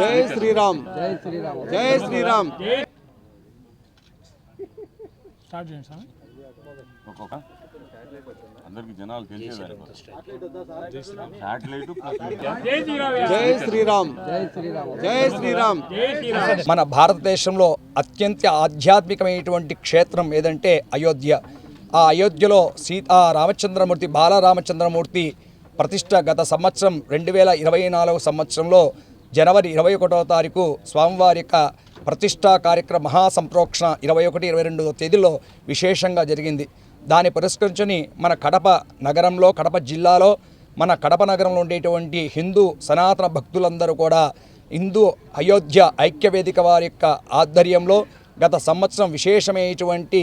జై శ్రీరామ్ జై శ్రీరామ్. జై శ్రీరామ్. స్టార్ట్ చేయండి సార్ ఒక్కొక్క. అందరికి జనాలు తెలిసేదాన్ని శాటిలైట్ జై శ్రీరామ్. జై శ్రీరామ్. జై శ్రీరామ్. మన భారతదేశంలో అత్యంత ఆధ్యాత్మికమైనటువంటి క్షేత్రం ఏదంటే అయోధ్య. ఆ అయోధ్యలో సీతా రామచంద్రమూర్తి బాలరామచంద్రమూర్తి ప్రతిష్ట గత సంవత్సరం రెండు వేల ఇరవై నాలుగు సంవత్సరంలో జనవరి ఇరవై ఒకటవ తారీఖు స్వామివారి యొక్క ప్రతిష్టా కార్యక్రమ మహాసంప్రోక్షణ ఇరవై ఒకటి ఇరవై రెండు తేదీలో విశేషంగా జరిగింది. దాన్ని పురస్కరించుని మన కడప నగరంలో కడప జిల్లాలో మన కడప నగరంలో ఉండేటువంటి హిందూ సనాతన భక్తులందరూ కూడా హిందూ అయోధ్య ఐక్యవేదిక వారి యొక్క ఆధ్వర్యంలో గత సంవత్సరం విశేషమైనటువంటి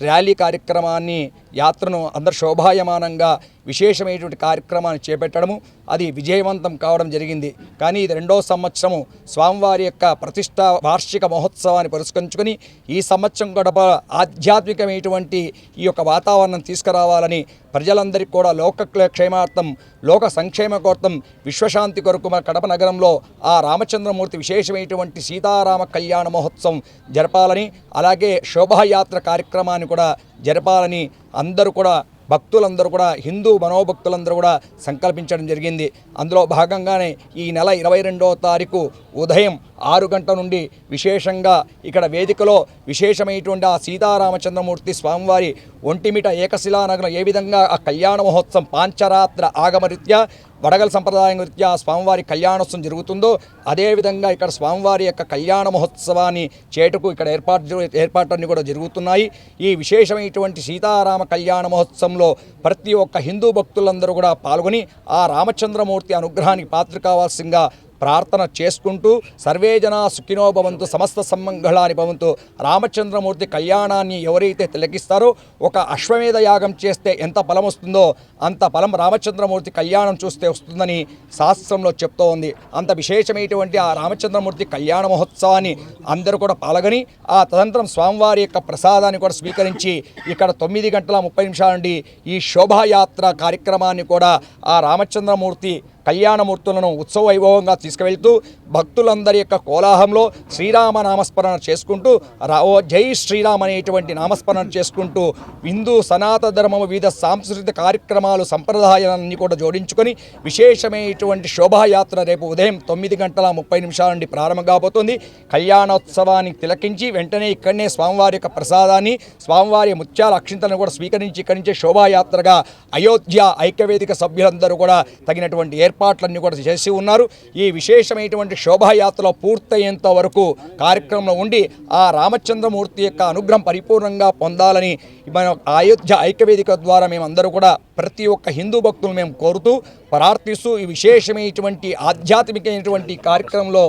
ర్యాలీ కార్యక్రమాన్ని యాత్రను అందరు శోభాయమానంగా విశేషమైనటువంటి కార్యక్రమాన్ని చేపట్టడము అది విజయవంతం కావడం జరిగింది. కానీ ఇది రెండో సంవత్సరము స్వామివారి యొక్క ప్రతిష్ట వార్షిక మహోత్సవాన్ని పురస్కరించుకొని ఈ సంవత్సరం గడప ఆధ్యాత్మికమైనటువంటి ఈ యొక్క వాతావరణం తీసుకురావాలని ప్రజలందరికీ కూడా లోక క్షేమార్థం లోక సంక్షేమ కోర్తం విశ్వశాంతి కొరకు మన కడప నగరంలో ఆ రామచంద్రమూర్తి విశేషమైనటువంటి సీతారామ కళ్యాణ మహోత్సవం జరపాలని అలాగే శోభాయాత్ర కార్యక్రమాన్ని కూడా జరపాలని అందరూ కూడా భక్తులందరూ కూడా హిందూ మనోభక్తులందరూ కూడా సంకల్పించడం జరిగింది. అందులో భాగంగానే ఈ నెల ఇరవై రెండవ తారీఖు ఉదయం ఆరు గంటల నుండి విశేషంగా ఇక్కడ వేదికలో విశేషమైనటువంటి ఆ సీతారామచంద్రమూర్తి స్వామివారి ఒంటిమిట ఏకశిలానగరం ఏ విధంగా ఆ కళ్యాణ మహోత్సవం పాంచరాత్ర ఆగమరీత్యా వడగల సంప్రదాయం రీత్యా స్వామివారి కళ్యాణోత్సవం జరుగుతుందో అదేవిధంగా ఇక్కడ స్వామివారి యొక్క కళ్యాణ మహోత్సవాన్ని చేటుకు ఇక్కడ ఏర్పాటు ఏర్పాట్లన్నీ కూడా జరుగుతున్నాయి. ఈ విశేషమైనటువంటి సీతారామ కళ్యాణ మహోత్సవంలో ప్రతి ఒక్క హిందూ భక్తులందరూ కూడా పాల్గొని ఆ రామచంద్రమూర్తి అనుగ్రహానికి పాత్ర కావాల్సిందిగా ప్రార్థన చేసుకుంటూ సర్వే జనా సుఖినో భవంతు సమస్త సమ్మంగళాని భవంతు. రామచంద్రమూర్తి కళ్యాణాన్ని ఎవరైతే తిలకిస్తారో ఒక అశ్వమేధ యాగం చేస్తే ఎంత ఫలం వస్తుందో అంత ఫలం రామచంద్రమూర్తి కళ్యాణం చూస్తే వస్తుందని శాస్త్రంలో చెప్తూ ఉంది. అంత విశేషమైనటువంటి ఆ రామచంద్రమూర్తి కళ్యాణ మహోత్సవాన్ని అందరూ కూడా పాల్గొని ఆ తదంతరం స్వామివారి యొక్క ప్రసాదాన్ని కూడా స్వీకరించి ఇక్కడ తొమ్మిది గంటల ముప్పై నిమిషాల నుండి ఈ శోభాయాత్ర కార్యక్రమాన్ని కూడా ఆ రామచంద్రమూర్తి కళ్యాణమూర్తులను ఉత్సవ వైభవంగా తీసుకువెళ్తూ భక్తులందరి యొక్క కోలాహంలో శ్రీరామ నామస్మరణ చేసుకుంటూ రావో జై శ్రీరామ్ అనేటువంటి నామస్మరణ చేసుకుంటూ హిందూ సనాతన ధర్మం వివిధ సాంస్కృతిక కార్యక్రమాలు సంప్రదాయాలన్నీ కూడా జోడించుకొని విశేషమైనటువంటి శోభాయాత్ర రేపు ఉదయం తొమ్మిది గంటల ముప్పై నిమిషాల నుండి ప్రారంభం కాబోతుంది. కళ్యాణోత్సవాన్ని తిలకించి వెంటనే ఇక్కడనే స్వామివారి యొక్క ప్రసాదాన్ని స్వామివారి ముత్యాల అక్షింతలను కూడా స్వీకరించి ఇక్కడి నుంచే శోభాయాత్రగా అయోధ్య ఐక్యవేదిక సభ్యులందరూ కూడా తగినటువంటి ఏర్పాటు ఏర్పాట్లన్నీ కూడా చేసి ఉన్నారు. ఈ విశేషమైనటువంటి శోభాయాత్ర పూర్తయ్యేంత వరకు కార్యక్రమంలో ఉండి ఆ రామచంద్రమూర్తి యొక్క అనుగ్రహం పరిపూర్ణంగా పొందాలని మన అయోధ్య ఐక్యవేదిక ద్వారా మేమందరూ కూడా ప్రతి ఒక్క హిందూ భక్తులు మేము కోరుతూ ప్రార్థిస్తూ ఈ విశేషమైనటువంటి ఆధ్యాత్మికమైనటువంటి కార్యక్రమంలో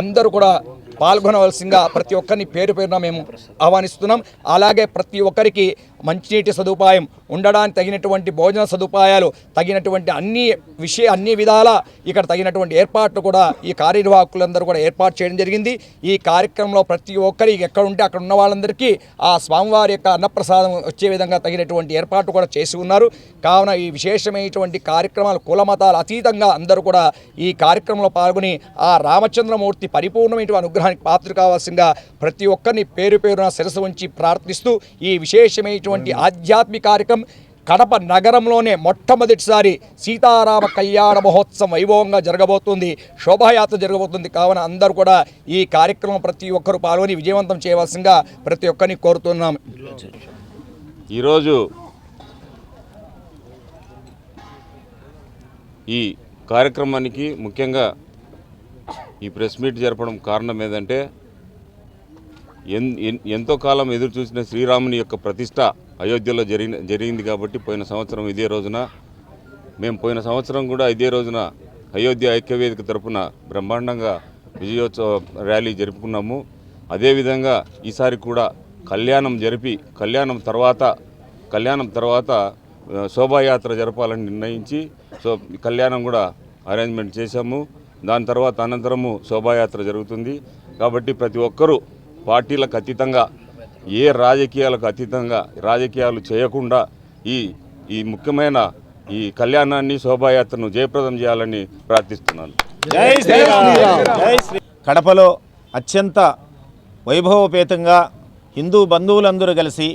అందరూ కూడా పాల్గొనవలసిందిగా ప్రతి ఒక్కరిని పేరు పేరున మేము ఆహ్వానిస్తున్నాం. అలాగే ప్రతి ఒక్కరికి మంచినీటి సదుపాయం ఉండడానికి తగినటువంటి భోజన సదుపాయాలు తగినటువంటి అన్ని విషయ అన్ని విధాల ఇక్కడ తగినటువంటి ఏర్పాట్లు కూడా ఈ కార్యనిర్వాహకులందరూ కూడా ఏర్పాటు చేయడం జరిగింది. ఈ కార్యక్రమంలో ప్రతి ఒక్కరికి ఎక్కడ ఉంటే అక్కడ ఉన్న వాళ్ళందరికీ ఆ స్వామివారి యొక్క అన్నప్రసాదం వచ్చే విధంగా తగినటువంటి ఏర్పాట్లు కూడా చేసి ఉన్నారు. కావున ఈ విశేషమైనటువంటి కార్యక్రమాలు కుల మతాలు అతీతంగా అందరూ కూడా ఈ కార్యక్రమంలో పాల్గొని ఆ రామచంద్రమూర్తి పరిపూర్ణమైన అనుగ్రహానికి పాత్ర కావాల్సిందిగా ప్రతి ఒక్కరిని పేరు పేరున శిరసు ఉంచి ప్రార్థిస్తూ ఈ విశేషమైనటువంటి ఆధ్యాత్మిక కార్యక్రమం కడప నగరంలోనే మొట్టమొదటిసారి సీతారామ కళ్యాణ మహోత్సవం వైభవంగా జరగబోతుంది శోభాయాత్ర జరగబోతుంది. కావున అందరూ కూడా ఈ కార్యక్రమం ప్రతి ఒక్కరు పాల్గొని విజయవంతం చేయవలసిందిగా ప్రతి ఒక్కరిని కోరుతున్నాం. ఈరోజు ఈ కార్యక్రమానికి ముఖ్యంగా ఈ ప్రెస్ మీట్ జరపడం కారణం ఏంటంటే ఎంతో కాలం ఎదురు చూసిన శ్రీరాముని యొక్క ప్రతిష్ట అయోధ్యలో జరిగిన జరిగింది కాబట్టి పోయిన సంవత్సరం ఇదే రోజున మేము పోయిన సంవత్సరం కూడా ఇదే రోజున అయోధ్య ఐక్యవేదిక తరపున బ్రహ్మాండంగా విజయోత్సవ ర్యాలీ జరుపుకున్నాము. అదేవిధంగా ఈసారి కూడా కళ్యాణం జరిపి కళ్యాణం తర్వాత కళ్యాణం తర్వాత శోభాయాత్ర జరపాలని నిర్ణయించి సో కళ్యాణం కూడా అరేంజ్మెంట్ చేశాము. దాని తర్వాత అనంతరము శోభాయాత్ర జరుగుతుంది. కాబట్టి ప్రతి ఒక్కరూ పార్టీలకు అతీతంగా ఏ రాజకీయాలకు అతీతంగా రాజకీయాలు చేయకుండా ఈ ఈ ముఖ్యమైన ఈ కళ్యాణాన్ని శోభాయాత్రను జయప్రదం చేయాలని ప్రార్థిస్తున్నాను. జై శ్రీరామ్. జై శ్రీ కడపలో అత్యంత వైభవపేతంగా హిందూ బంధువులందరూ కలిసి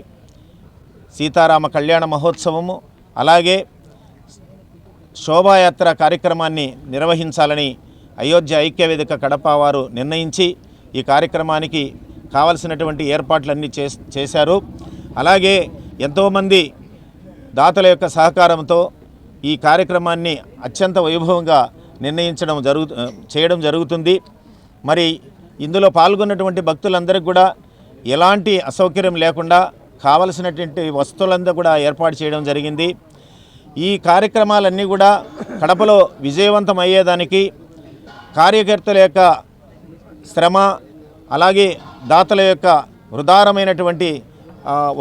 సీతారామ కళ్యాణ మహోత్సవము అలాగే శోభాయాత్ర కార్యక్రమాన్ని నిర్వహించాలని అయోధ్య ఐక్యవేదిక కడప వారు నిర్ణయించి ఈ కార్యక్రమానికి కావలసినటువంటి ఏర్పాట్లన్నీ చే చేశారు. అలాగే ఎంతోమంది దాతల యొక్క సహకారంతో ఈ కార్యక్రమాన్ని అత్యంత వైభవంగా నిర్ణయించడం జరుగు చేయడం జరుగుతుంది. మరి ఇందులో పాల్గొన్నటువంటి భక్తులందరికీ కూడా ఎలాంటి అసౌకర్యం లేకుండా కావలసినటువంటి వస్తువులంతా కూడా ఏర్పాటు చేయడం జరిగింది. ఈ కార్యక్రమాలన్నీ కూడా కడపలో విజయవంతం అయ్యేదానికి కార్యకర్తల యొక్క శ్రమ అలాగే దాతల యొక్క హృదారమైనటువంటి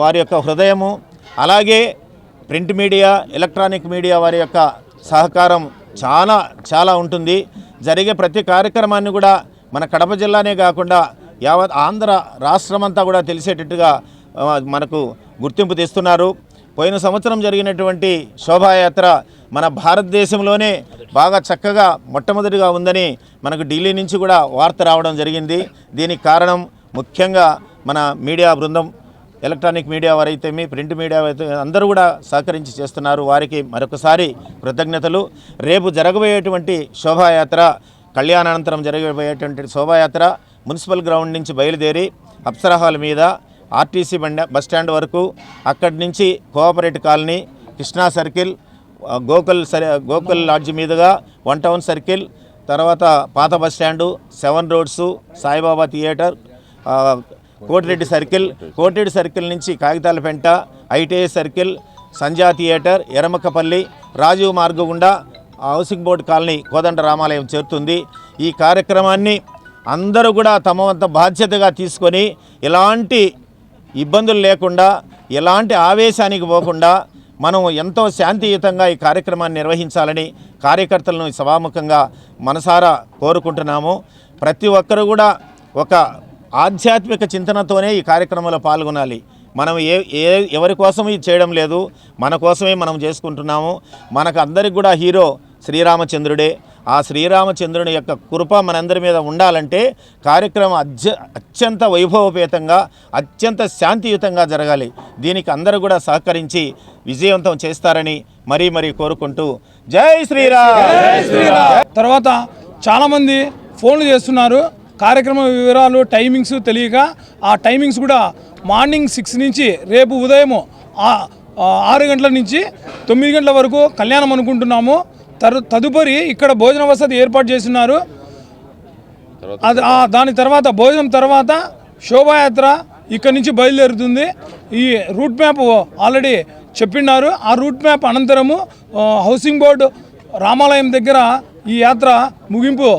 వారి యొక్క హృదయము అలాగే ప్రింట్ మీడియా ఎలక్ట్రానిక్ మీడియా వారి యొక్క సహకారం చాలా చాలా ఉంటుంది. జరిగే ప్రతి కార్యక్రమాన్ని కూడా మన కడప జిల్లానే కాకుండా యావత్ ఆంధ్ర రాష్ట్రమంతా కూడా తెలిసేటట్టుగా మనకు గుర్తింపు తెస్తున్నారు. పోయిన సంవత్సరం జరిగినటువంటి శోభాయాత్ర మన భారతదేశంలోనే బాగా చక్కగా మొట్టమొదటిగా ఉందని మనకు ఢిల్లీ నుంచి కూడా వార్త రావడం జరిగింది. దీనికి కారణం ముఖ్యంగా మన మీడియా బృందం ఎలక్ట్రానిక్ మీడియా వారైతేమి ప్రింట్ మీడియా అయితే అందరూ కూడా సహకరించి చేస్తున్నారు. వారికి మరొకసారి కృతజ్ఞతలు. రేపు జరగబోయేటువంటి శోభాయాత్ర కళ్యాణానంతరం జరగబోయేటువంటి శోభాయాత్ర మున్సిపల్ గ్రౌండ్ నుంచి బయలుదేరి అప్సరహాల మీద ఆర్టీసీ బండ బస్టాండ్ వరకు అక్కడి నుంచి cooperative colony Krishna circle Gokul సరి గోకుల్ లాడ్జ్ మీదుగా వన్ టౌన్ సర్కిల్ తర్వాత పాత bus stand seven roads Saibaba theatre Kotireddy circle Kotireddy circle నుంచి కాగితాల పెంట ITI circle Sanja theatre Eramakapalli Rajiv Marg గుండా హౌసింగ్ బోర్డు కాలనీ కోదండ రామాలయం చేరుతుంది. ఈ కార్యక్రమాన్ని అందరూ కూడా తమ వంత బాధ్యతగా తీసుకొని ఎలాంటి ఇబ్బందులు లేకుండా ఎలాంటి ఆవేశానికి పోకుండా మనం ఎంతో శాంతియుతంగా ఈ కార్యక్రమాన్ని నిర్వహించాలని కార్యకర్తలను సభాముఖంగా మనసారా కోరుకుంటున్నాము. ప్రతి ఒక్కరు కూడా ఒక ఆధ్యాత్మిక చింతనతోనే ఈ కార్యక్రమంలో పాల్గొనాలి. మనం ఏ ఏ ఎవరి కోసం ఇది చేయడం లేదు. మన కోసమే మనం చేసుకుంటున్నాము. మనకు అందరికి కూడా హీరో శ్రీరామచంద్రుడే. ఆ శ్రీరామచంద్రుని యొక్క కృప మనందరి మీద ఉండాలంటే కార్యక్రమం అత్య అత్యంత వైభవపేతంగా అత్యంత శాంతియుతంగా జరగాలి. దీనికి అందరూ కూడా సహకరించి విజయవంతం చేస్తారని మరీ మరీ కోరుకుంటూ జై శ్రీరామ్! జై తర్వాత చాలామంది ఫోన్లు చేస్తున్నారు. కార్యక్రమ వివరాలు టైమింగ్స్ తెలియక ఆ టైమింగ్స్ కూడా మార్నింగ్ సిక్స్ నుంచి రేపు ఉదయం ఆరు గంటల నుంచి తొమ్మిది గంటల వరకు కళ్యాణం అనుకుంటున్నాము. తరు తదుపరి ఇక్కడ భోజన వసతి ఏర్పాటు చేస్తున్నారు. అది దాని తర్వాత భోజనం తర్వాత శోభాయాత్ర ఇక్కడ నుంచి బయలుదేరుతుంది. ఈ రూట్ మ్యాప్ ఆల్రెడీ చెప్పిన్నారు ఆ రూట్ మ్యాప్ అనంతరము హౌసింగ్ బోర్డు రామాలయం దగ్గర ఈ యాత్ర ముగింపు